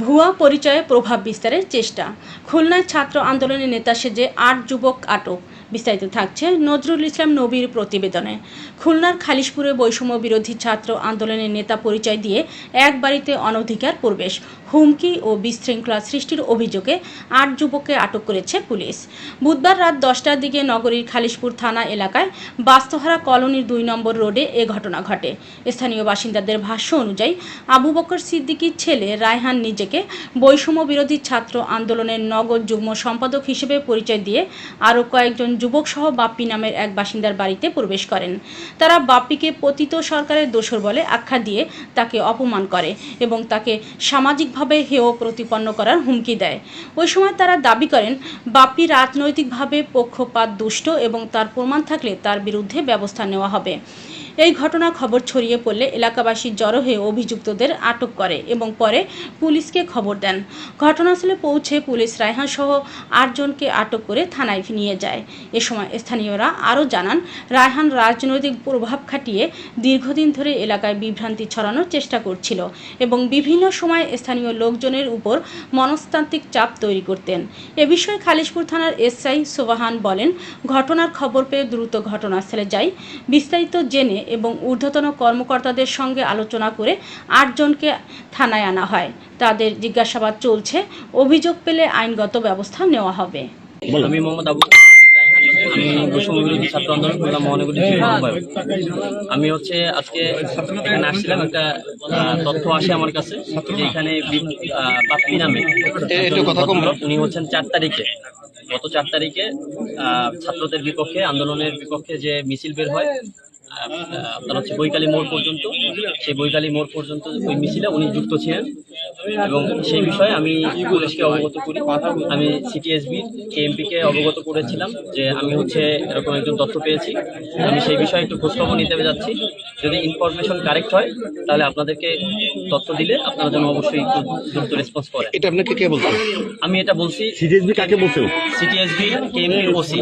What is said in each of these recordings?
ভুয়া পরিচয়ে প্রভাব বিস্তারের চেষ্টা। খুলনায় ছাত্র আন্দোলনের নেতা সেজে আট যুবক আটক, বিস্তারিত থাকছে নজরুল ইসলাম নবীর প্রতিবেদনে। খুলনার খালিশপুরে বৈষম্য বিরোধী ছাত্র আন্দোলনের নেতা পরিচয় দিয়ে এক বাড়িতে অনধিকার প্রবেশ। হুমকি ও বিশৃঙ্খলা সৃষ্টির অভিযোগে আট যুবককে আটক করেছে পুলিশ। বুধবার রাত দশটার দিকে নগরীর খালিশপুর থানা এলাকায় বাস্তহারা কলোনির দুই নম্বর রোডে এ ঘটনা ঘটে। স্থানীয় বাসিন্দাদের ভাষ্য অনুযায়ী, আবু বকর সিদ্দিকীর ছেলে রায়হান নিজেকে বৈষম্য বিরোধী ছাত্র আন্দোলনের নগর যুগ্ম সম্পাদক হিসেবে পরিচয় দিয়ে আরও কয়েকজন যুবকসহ বাপ্পি নামের এক বাসিন্দার বাড়িতে প্রবেশ করেন। তারা বাপ্পিকে পতিত সরকারের দোসর বলে আখ্যা দিয়ে তাকে অপমান করে এবং তাকে সামাজিকভাবে হেয় প্রতিপন্ন করার হুমকি দেয়। ওই সময় তারা দাবি করেন বাপ্পি রাজনৈতিকভাবে পক্ষপাত দুষ্ট এবং তার প্রমাণ থাকলে তার বিরুদ্ধে ব্যবস্থা নেওয়া হবে। এই ঘটনা খবর ছড়িয়ে পড়লে এলাকাবাসী জড়ো হয়ে অভিযুক্তদের আটক করে এবং পরে পুলিশকে খবর দেন। ঘটনাস্থলে পৌঁছে পুলিশ রায়হান সহ আটজনকে আটক করে থানায় নিয়ে যায়। এ সময় স্থানীয়রা আরও জানান, রায়হান রাজনৈতিক প্রভাব খাটিয়ে দীর্ঘদিন ধরে এলাকায় বিভ্রান্তি ছড়ানোর চেষ্টা করছিল এবং বিভিন্ন সময় স্থানীয় লোকজনের উপর মনস্তান্ত্রিক চাপ তৈরি করতেন। এ বিষয়ে খালিশপুর থানার এসআই সোবাহান বলেন, ঘটনার খবর পেয়ে দ্রুত ঘটনাস্থলে যাই। বিস্তারিত জেনে এবং ঊর্ধ্বতন কর্মকর্তাদের সঙ্গে আলোচনা করে আটজনকে থানায় আনা হয়। তাদের জিজ্ঞাসাবাদ চলছে। অভিযোগ পেলে আইনগত ব্যবস্থা নেওয়া হবে। আমি মোহাম্মদ আবু আমি বৈষম্য ছাত্র আন্দোলন খুলনা মহানগরী আমি হচ্ছে আজকে এখানে আসছিলাম একটা তথ্য আসে আমার কাছে যে এখানে বাপ্পি নামে উনি হচ্ছেন চার তারিখে। গত চার তারিখে আহ, ছাত্রদের বিপক্ষে আন্দোলনের বিপক্ষে যে মিছিল বের হয় আপনার হচ্ছে বৈকালী মোড় পর্যন্ত সেই বৈকালী মোড় পর্যন্ত ওই মিছিলে উনি যুক্ত ছিলেন। এবং সেই বিষয়ে আমি পুলিশকে অবগত করি। আমি সিটিএসবি কেএমপিকে অবগত করেছিলাম যে আমি হচ্ছে এরকম একজন তথ্য পেয়েছি। আমি সেই বিষয়ে একটু খোঁজখবর নিতে যাচ্ছি। যদি ইনফরমেশন কারেক্ট হয় তাহলে আপনাদেরকে তথ্য দিলে আপনারা যেন অবশ্যই দ্রুত রেসপন্স করেন। এটা আপনাকে কে বলছেন আমি এটা বলছি সিরিজবি কাকে বলছো? সিটিএসবি কেএমপির ওসি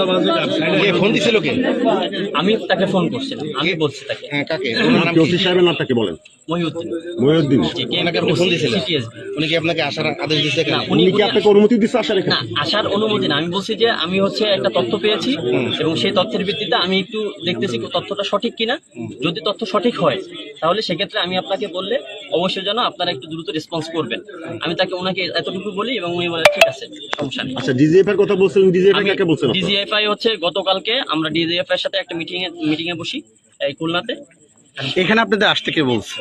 ফোন দিছিল কে? আমি তাকে ফোন করছিলাম। আমি বলছি তাকে। হ্যাঁ কাকে? ওনার নাম কি? কি না তাকে বলেন? মহিউদ্দিন। মহিউদ্দিন। জি ওনাকে আপনি ফোন দিয়েছিলেন সিটিএসবি উনি কি আপনাকে আসার আদেশ দিয়েছে উনি উনি কি আপনাকে অনুমতি দিচ্ছে আসার এখানে? আসার অনুমতি না। আমি বলছি যে আমি হচ্ছে একটা তথ্য পেয়েছি এবং সেই তথ্যের ভিত্তিতে আমি একটু দেখতেছি তথ্যটা সঠিক কিনা। যদি তথ্য সঠিক হয় তাহলে সেক্ষেত্রে আমি আপনাকে বললে অবশ্যই যেন আপনারা একটু দ্রুত রেসপন্স করবেন। আমি তাকে ওনাকে এতটুকু বলি এবং উনি বলে ঠিক আছে সমস্যা নেই। আচ্ছা ডিজিএফ এর কথা ডিজিএফ ডিজিএফআই হচ্ছে গতকালকে আমরা ডিজিএফ এর সাথে একটা মিটিং এ মিটিং এ বসি এই খুলনাতে। এখানে আপনাদের আসতে কে বলছে?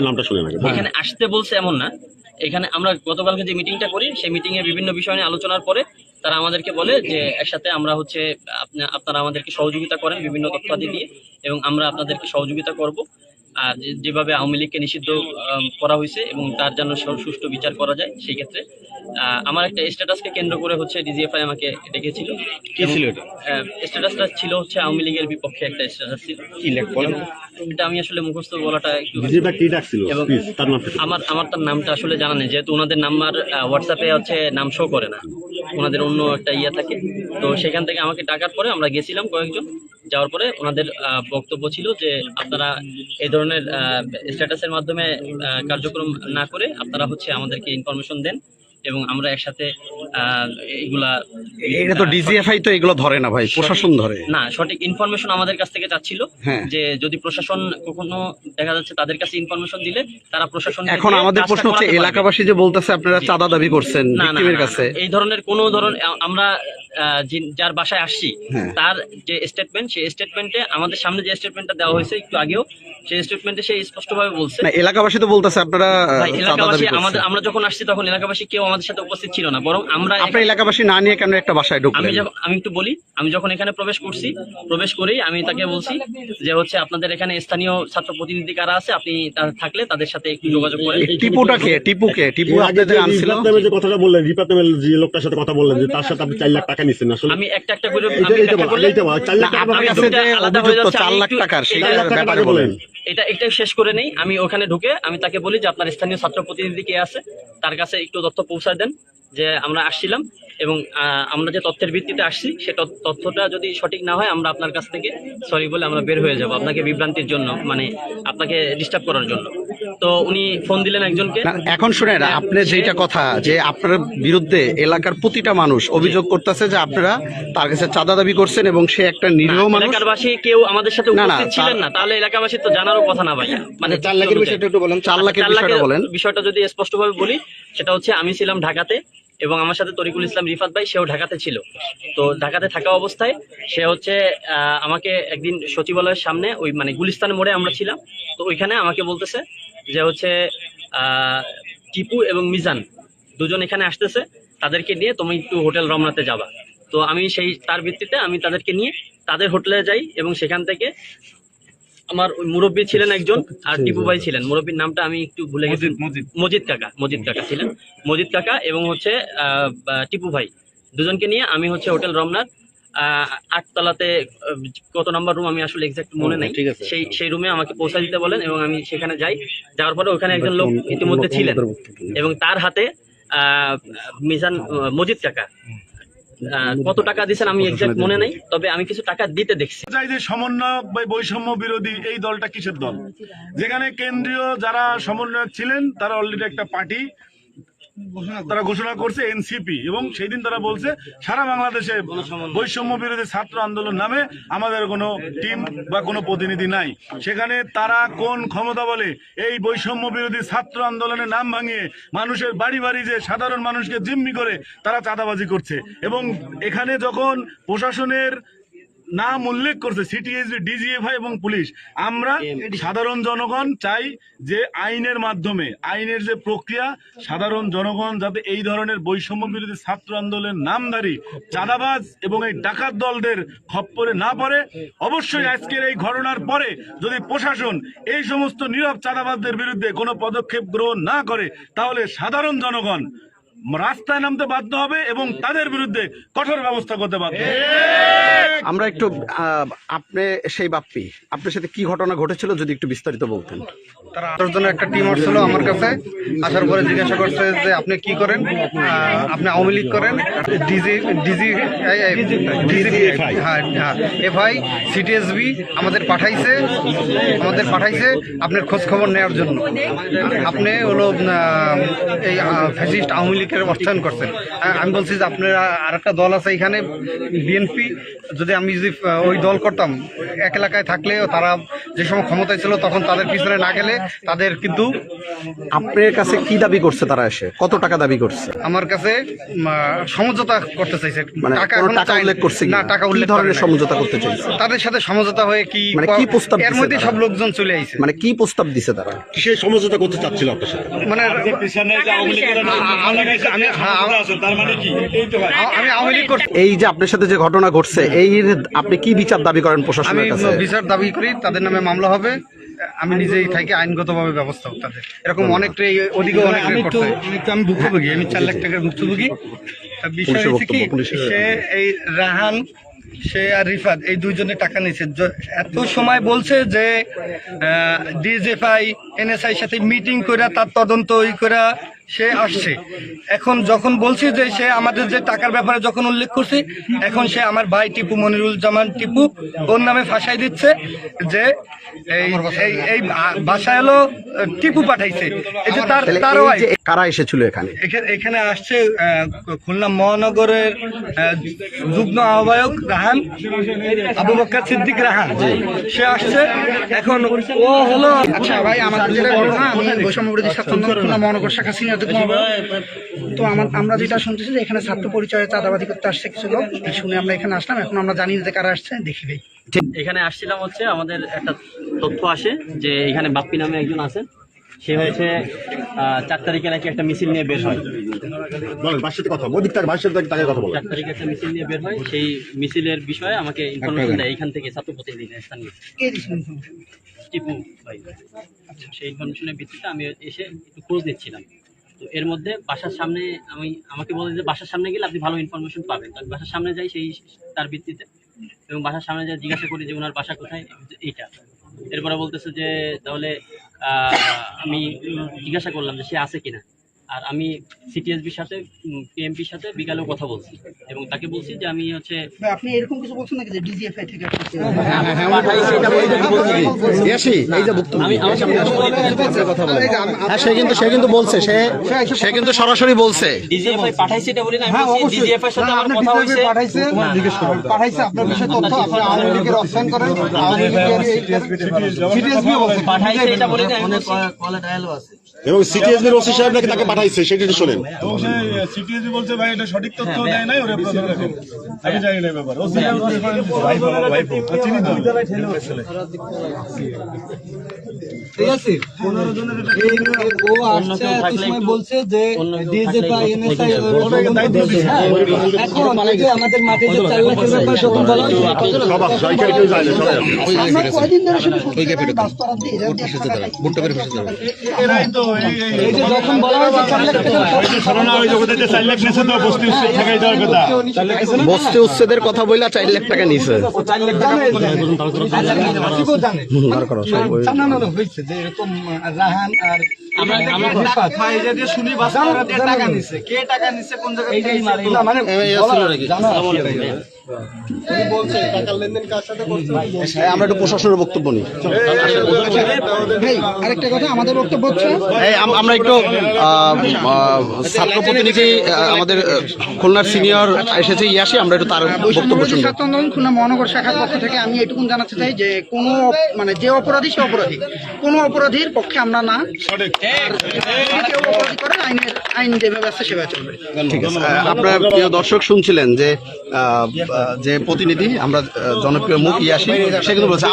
নামটা শুনে নাকি এখানে আসতে বলছে এমন না। এখানে আমরা গতকালকে যে মিটিংটা করি সেই মিটিং এ বিভিন্ন বিষয় নিয়ে আলোচনার পরে তারা আমাদেরকে বলে যে একসাথে আমরা হচ্ছে আপনা- আপনারা আমাদেরকে সহযোগিতা করেন বিভিন্ন তথ্যাদি দিয়ে এবং আমরা আপনাদেরকে সহযোগিতা করব। যেভাবে আওয়ামী লীগকে নিষিদ্ধ করা হয়েছে এবং তার যেন সুষ্ঠু বিচার করা যায় সেই ক্ষেত্রে আহ, আমার একটা স্ট্যাটাসকে কেন্দ্র করে হচ্ছে ডিজিএফআই আমাকে ডেকেছিল। স্ট্যাটাসটা ছিল হচ্ছে আওয়ামী লীগের বিপক্ষে একটা স্ট্যাটাস ছিল। এটা আমি আসলে মুখস্থ বলাটা একটু এবং। আমার আমার তার নামটা আসলে জানা নেই যেহেতু ওনাদের নাম্বার হোয়াটসঅ্যাপে হচ্ছে নাম শো করে না। ওনাদের অন্য একটা ইয়ে থাকে। তো সেখান থেকে আমাকে ডাকার পরে আমরা গেছিলাম কয়েকজন। যাওয়ার পরে ওনাদের বক্তব্য ছিল যে আপনারা এই ধরনের স্ট্যাটাসের মাধ্যমে কার্যক্রম না করে আপনারা হচ্ছে আমাদেরকে ইনফরমেশন দেন এবং আমরা একসাথে আহ, এটা তো ডিজিএফআই তো এগুলো ধরে না ভাই প্রশাসন ধরে। না সঠিক ইনফরমেশন আমাদের কাছ থেকে চাচ্ছিল হ্যাঁ। যে যদি প্রশাসন কখনো দেখা যাচ্ছে তাদের কাছে ইনফরমেশন দিলে তারা প্রশাসন এখন আমাদের প্রশ্ন হচ্ছে এলাকাবাসী যে বলতেছে আপনারা চাঁদা দাবি করছেন ভিক্টিমের কাছে? এই ধরনের কোন ধরন আ- আমরা যার বাসায় আসছি হ্যাঁ। তার যে স্টেটমেন্ট সেই স্টেটমেন্টে আমাদের সামনে যে স্টেটমেন্টটা দেওয়া হয়েছে একটু আগেও সেই স্টেটমেন্টে সে স্পষ্টভাবে বলছে। এলাকাবাসী তো বলতেছে আপনারা এলাকাবাসী আমাদের আমরা যখন আসছি তখন এলাকাবাসী কেউ আমাদের সাথে উপস্থিত ছিল না বরং আমরা আপনার এলাকাবাসী না নিয়ে কেন একটা বাসায় ঢুকলেন? আমি যখন আমি একটু বলি আমি যখন এখানে প্রবেশ করছি প্রবেশ করেই আমি তাকে বলছি যে হচ্ছে আপনাদের এখানে স্থানীয় ছাত্র প্রতিনিধি কারা আছে আপনি থাকলে তাদের সাথে একটু যোগাযোগ করেন। টিপুটা কে? টিপু কে? টিপু আপনাদের আনছিল যে কথাটা বললেন রিপাত যে লোকটার সাথে কথা বললেন যে তার সাথে আপনি চার লাখ টাকা নিচ্ছেন আসলে? আমি একটা একটা করে লাখ হয়ে টাকার ব্যাপারে বলেন। এটা একটু শেষ করে নেই। আমি ওখানে ঢুকে আমি তাকে বলি যে আপনার স্থানীয় ছাত্র প্রতিনিধি কে আছে তার কাছে একটু তথ্য পৌঁছায় দেন। যে আমরা আসছিলাম এবং আহ, আমরা যে তথ্যের ভিত্তিতে আসছি সে তথ্য- তথ্যটা যদি সঠিক না হয় আমরা আপনার কাছ থেকে সরি বলে আমরা বের হয়ে যাব আপনাকে বিভ্রান্তির জন্য মানে আপনাকে ডিস্টার্ব করার জন্য। তো উনি ফোন দিলেন একজনকে। এখন শুনেন আপনি যেটা কথা যে আপনার বিরুদ্ধে এলাকার প্রতিটা মানুষ অভিযোগ করতেছে যে আপনারা তার কাছে চাঁদা দাবি করছেন এবং সে একটা নিরীহ মানুষ। এলাকারবাসী কেউ আমাদের সাথে উপস্থিত ছিলেন না তাহলে এলাকাবাসী তো জানারও কথা না ভাই। মানে চার লাখের বিষয়টা একটু বলেন চার লাখের বিষয়টা বলেন। বিষয়টা যদি স্পষ্টভাবে বলি সেটা হচ্ছে আমি ছিলাম ঢাকাতে এবং আমার সাথে তরিকুল ইসলাম রিফাত ভাই সেও ঢাকাতে ছিল। তো ঢাকাতে থাকা অবস্থায় সে হচ্ছে আমাকে একদিন সচিবালয়ের সামনে ওই মানে গুলিস্তান মোড়ে আমরা ছিলাম। তো ওইখানে আমাকে বলতেছে যে হচ্ছে আহ, টিপু এবং মিজান দুজন এখানে আসতেছে তাদেরকে নিয়ে তুমি একটু হোটেল রমনাতে যাবা। তো আমি সেই তার ভিত্তিতে আমি তাদেরকে নিয়ে তাদের হোটেলে যাই এবং সেখান থেকে আমার মুরব্বী ছিলেন একজন আর টিপু ভাই ছিলেন। মুরব্বীর নামটা আমি একটু ভুলে গেছি। মজিদ কাকা মজিদ কাকা ছিলেন। মজিদ কাকা এবং হচ্ছে টিপু ভাই। দুজনকে নিয়ে আমি হচ্ছে হোটেল রমনার আটতলাতে কত নাম্বার রুম আমি আসলে এক্সাক্ট মনে নেই। সেই সেই রুমে আমাকে পৌঁছা দিতে বলেন এবং আমি সেখানে যাই। যাওয়ার পরে ওখানে একজন লোক ইতিমধ্যে ছিলেন। এবং তার হাতে আহ, মিজান মজিদ কাকা। কত টাকা দিয়েছেন আমি এক্সাক্ট মনে নেই তবে আমি কিছু টাকা দিতে দেখছি। চাই যে সমন্বয়ক বা বৈষম্য বিরোধী এই দলটা কিসের দল? যেখানে কেন্দ্রীয় যারা সমন্বয়ক ছিলেন তারা অলরেডি একটা পার্টি তারা ঘোষণা করছে এনসিপি এবং সেই দিন তারা বলছে, সারা বাংলাদেশে বৈষম্য বিরোধী ছাত্র আন্দোলন নামে আমাদের কোনো টিম বা কোনো প্রতিনিধি নাই। সেখানে তারা কোন ক্ষমতা বলে? এই বৈষম্য বিরোধী ছাত্র আন্দোলনের নাম ভাঙিয়ে মানুষের বাড়ি বাড়ি যে সাধারণ মানুষকে জিম্মি করে, তারা চাঁদাবাজি করছে। এবং এখানে যখন প্রশাসনের নাম উল্লেখ করছে সিটিএসবি ডিজিএফআই এবং পুলিশ। আমরা সাধারণ জনগণ চাই যে আইনের মাধ্যমে আইনের যে প্রক্রিয়া সাধারণ জনগণ যাতে এই ধরনের বৈষম্য বিরোধী ছাত্র আন্দোলনের নামধারী চাঁদাবাজ এবং এই ডাকাত দলদের খপ্পরে না পড়ে। অবশ্যই আজকের এই ঘটনার পরে যদি প্রশাসন এই সমস্ত নীরব চাঁদাবাজদের বিরুদ্ধে কোনো পদক্ষেপ গ্রহণ না করে তাহলে সাধারণ জনগণ রাস্তায় নামতে বাধ্য হবে এবং তাদের বিরুদ্ধে কঠোর ব্যবস্থা করতে বাধ্য আমরা একটু আপনি সেই বাপ্পি আপনার সাথে কি ঘটনা ঘটেছিল যদি একটু বিস্তারিত বলতেন? তারা একটা টিম আসছিল আমার কাছে আসার পরে জিজ্ঞাসা করছে যে আপনি কি করেন? আপনি আওয়ামী লীগ করেন? ডিজি ডিজি হ্যাঁ হ্যাঁ এফআই সিটিএসবি আমাদের পাঠাইছে আমাদের পাঠাইছে আপনার খোঁজ খবর নেওয়ার জন্য। আপনি হলো এই ফ্যাসিস্ট আওয়ামী লীগের অর্থায়ন করছেন। আমি বলছি যে আপনার আর একটা দল আছে এখানে, বিএনপি। যদি আমি যদি ওই দল করতাম, এক এলাকায় থাকলে তারা যে সময় ক্ষমতায় ছিল তখন তাদের পিছনে না গেলে তাদের কিন্তু আপনার কাছে কি দাবি করছে তারা এসে? কত টাকা দাবি করছে? আমার কাছে সমঝোতা করতে চাইছে। মানে টাকা উল্লেখ করছে না টাকা উল্লেখ কি ধরনের সমঝোতা করতে চাইছে? তাদের সাথে সমঝোতা হয়ে কি মানে কি প্রস্তাব এর মধ্যে সব লোকজন চলে আইছে। মানে কি প্রস্তাব দিছে তারা? সে সমঝোতা করতে চাচ্ছিল আপনার সাথে? মানে আমি হ্যাঁ, আমি আওয়ামী লীগ করছি। এই যে আপনার সাথে যে ঘটনা ঘটছে এই আপনি কি বিচার দাবি করেন আমি প্রশাসনের কাছে? বিচার দাবি করি তাদের নামে মামলা হবে। আমি নিজেই থাকি আইনগতভাবে ব্যবস্থা হোক তাদের। এরকম অনেকটাই ওদিকে অনেক আমি তো আমি ভুক্তভোগী আমি চার লাখ টাকার ভুক্তভোগী। তা বিষয় হচ্ছে কি সে এই রাহান সে আর রিফাত এই দুইজনে টাকা নিয়েছে। এত সময় বলছে যে ডিজেফআই এনএসআই সাথে মিটিং করে তার তদন্ত ই করে সে আসছে। এখন যখন বলছি যে সে আমাদের যে টাকার ব্যাপারে যখন উল্লেখ করছি এখন সে আমার ভাই টিপু মনিরুল জামান টিপু ওর নামে ফাঁসাই দিচ্ছে যে এই এই- এই এলো টিপু পাঠাইছে। এই যে তার কারা এসেছিল এখানে? এখানে আসছে আহ, খুলনা মহানগরের যুগ্ম আহ্বায়ক রাহান আবু বক্কর সিদ্দিক রাহান। সে আসছে। এখন ও হলো আচ্ছা ভাই আমাদের যেটা আমি বৈষম্য বিরোধী ছাত্র খুলনা মহানগর শাখা সিনিয়র তো আমার আমরা যেটা শুনতেছি যে এখানে ছাত্র পরিচয়ে চাঁদাবাদি করতে আসছে কিছু লোক। শুনে আমরা এখানে আসলাম। এখন আমরা জানি না যে কারা আসছে দেখি ভাই। এখানে আসছিলাম হচ্ছে আমাদের একটা তথ্য আসে যে এখানে বাপ্পি নামে একজন আছে সে হচ্ছে আহ, চার তারিখে নাকি একটা মিছিল নিয়ে বের হয়। বলেন বাসের কথা। ওদিক তার বাসের তাকে কথা বলেন। চার তারিখে একটা মিছিল নিয়ে বের হয়। সেই মিছিলের বিষয়ে আমাকে ইনফরমেশন দেয়। এখান থেকে ছাত্র প্রতিনিধি স্থানীয় টিপু ভাই। সেই ইনফরমেশনের ভিত্তিতে আমি এসে একটু খোঁজ নিচ্ছিলাম। তো এর মধ্যে বাসার সামনে আমি, আমাকে বলে যে বাসার সামনে গেলে আপনি ভালো ইনফরমেশন পাবেন। তো বাসার সামনে যাই সেই তার ভিত্তিতে এবং বাসার সামনে যাই জিজ্ঞাসা করি যে ওনার বাসা কোথায়? এইটা। এরপরে বলতেছে যে তাহলে আমি জিজ্ঞাসা করলাম যে সে আছে কিনা। আর আমি সিটিএসবির সাথে পিএমপির সাথে বিকালেও কথা বলছি এবং তাকে বলছি যে আমি হচ্ছে আপনি এরকম কিছু বলছেন নাকি যে ডিজিএফআই থেকে আসছে? পাঠাইছি এটা বলে ইয়াসি এই যে বক্তব্য আমি আমার সামনে হ্যাঁ সে কিন্তু সে কিন্তু বলছে সে সে কিন্তু সরাসরি বলছে ডিজিএফআই পাঠাইছি এটা বলি না ডিজিএফআই সাথে আমার কথা হয়েছে পাঠাইছে পাঠাইছে আপনার বিষয়ে তথ্য আপনি আওয়ামী লীগের অবস্থান করেন আওয়ামী লীগের সিটিএসবি বলছে পাঠাইছে এটা বলি না আমি বলছি এবং সিটিএসবির ওসি সাহেব নাকি তাকে পাঠাইছে সেটা একটু শোনেন এবং সে সিটিএসি বলছে ভাই এটা সঠিক তথ্য দেয় নাই ওরা রাখেন আমি জানি না ব্যাপার ও চিনি তো ঠিক আছে ও আসছে এত সময় বলছে যে ডিএসএফআই এনএসআই দায়িত্ব এখন আমাদের মাঠে যে চার লাখের ব্যাপার তখন বলা হয়েছে সবাই সবাই কেউ যায় না সবাই আমরা কয়দিন ধরে শুধু দিয়ে। ভুট্টা করে ফেসে যাবে এই এই যে যখন বলা হয়েছে চার লাখ টাকা বস্তি বস্তি উচ্ছেদের কথা। বইলা চার লাখ টাকা নিছে। আসিফও যে যে হ্যাঁ, আমরা একটু প্রশাসনের বক্তব্য নিই। ভাই আরেকটা কথা আমাদের বক্তব্য হচ্ছে আমরা একটু ছাত্র প্রতিনিধি আমাদের খুলনার সিনিয়র এসেছে ইয়াসি আমরা একটু তার বক্তব্য শুনব। ছাত্র আন্দোলন খুলনা মহানগর শাখার পক্ষ থেকে আমি এটুকুন জানাতে চাই যে কোনো মানে যে অপরাধী সে অপরাধী। কোনো অপরাধীর পক্ষে আমরা না সঠিক আর যদি কেউ অপরাধী করে আইনের আইন যেভাবে আছে সেভাবে চলবে। ঠিক আছে। আপনার প্রিয় দর্শক শুনছিলেন যে যে প্রতিনিধি আমরা জনপ্রিয় মুখ ইয়াসি সে কিন্তু বলছে